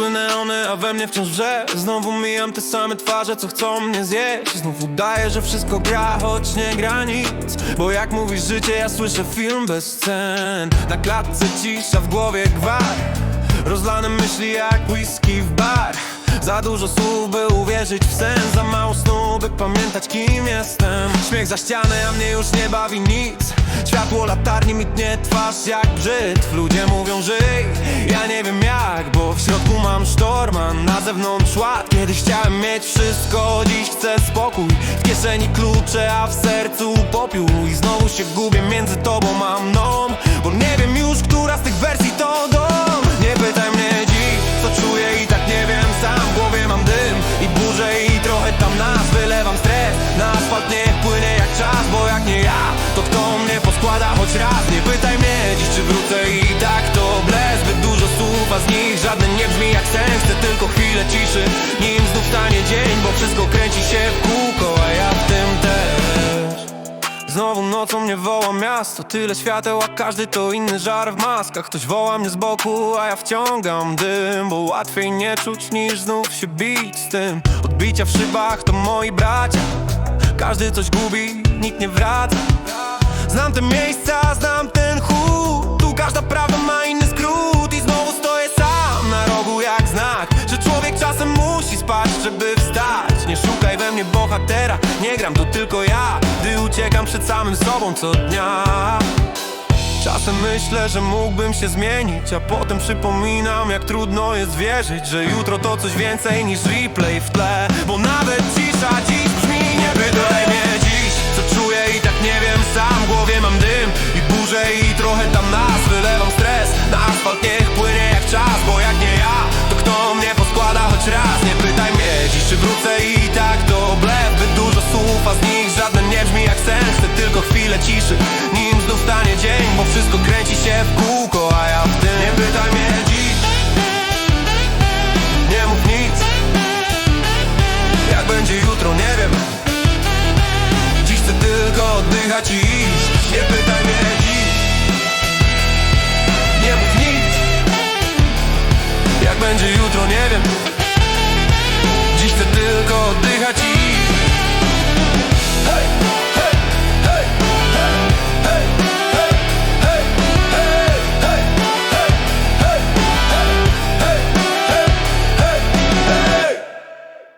Zapalmy neony, a we mnie wciąż wrze Znowu mijam te same twarze, co chcą mnie zjeść. Znów udaję, że wszystko gra, choć nie gra nic. Bo jak mówisz życie, ja słyszę film bez scen. Na klatce cisza, w głowie gwar. Rozlane myśli jak whisky w bar. Za dużo słów, by uwierzyć w sen. Za mało snu, by pamiętać kim jestem. Śmiech za ścianę, a mnie już nie bawi nic Światło latarni mi tnie twarz jak brzytw Ludzie mówią żyj, ja nie wiem jak Bo w środku mam sztorm, a na zewnątrz ład. Kiedyś chciałem mieć wszystko, dziś chcę spokój. W kieszeni klucze, a w sercu popiół. I znowu się gubię między tobą a mną Bo nie wiem już, która z tych wersji to dom. Nie pytaj mnie dziś, co czuję i tak nie wiem. Sam W głowie mam dym i burzę i trochę tam nas. Wylewam stres, na asfalt niech Znowu nocą mnie woła miasto. Tyle świateł, a każdy to inny żar w maskach. Ktoś woła mnie z boku, a ja wciągam dym Bo łatwiej nie czuć niż znów się bić z tym. Odbicia w szybach to moi bracia. Każdy coś gubi, nikt nie wraca. Znam te miejsca, znam ten chód. Tu każda prawda ma inny skrót. I znowu stoję sam na rogu jak znak Że człowiek czasem musi spać, żeby wstać. Nie szukaj we mnie bohatera Nie gram to tylko ja Uciekam przed samym sobą co dnia. Czasem myślę, że mógłbym się zmienić A potem przypominam, jak trudno jest wierzyć Że jutro to coś więcej niż replay w tle. Bo nawet cisza dziś brzmi Nie żadne nie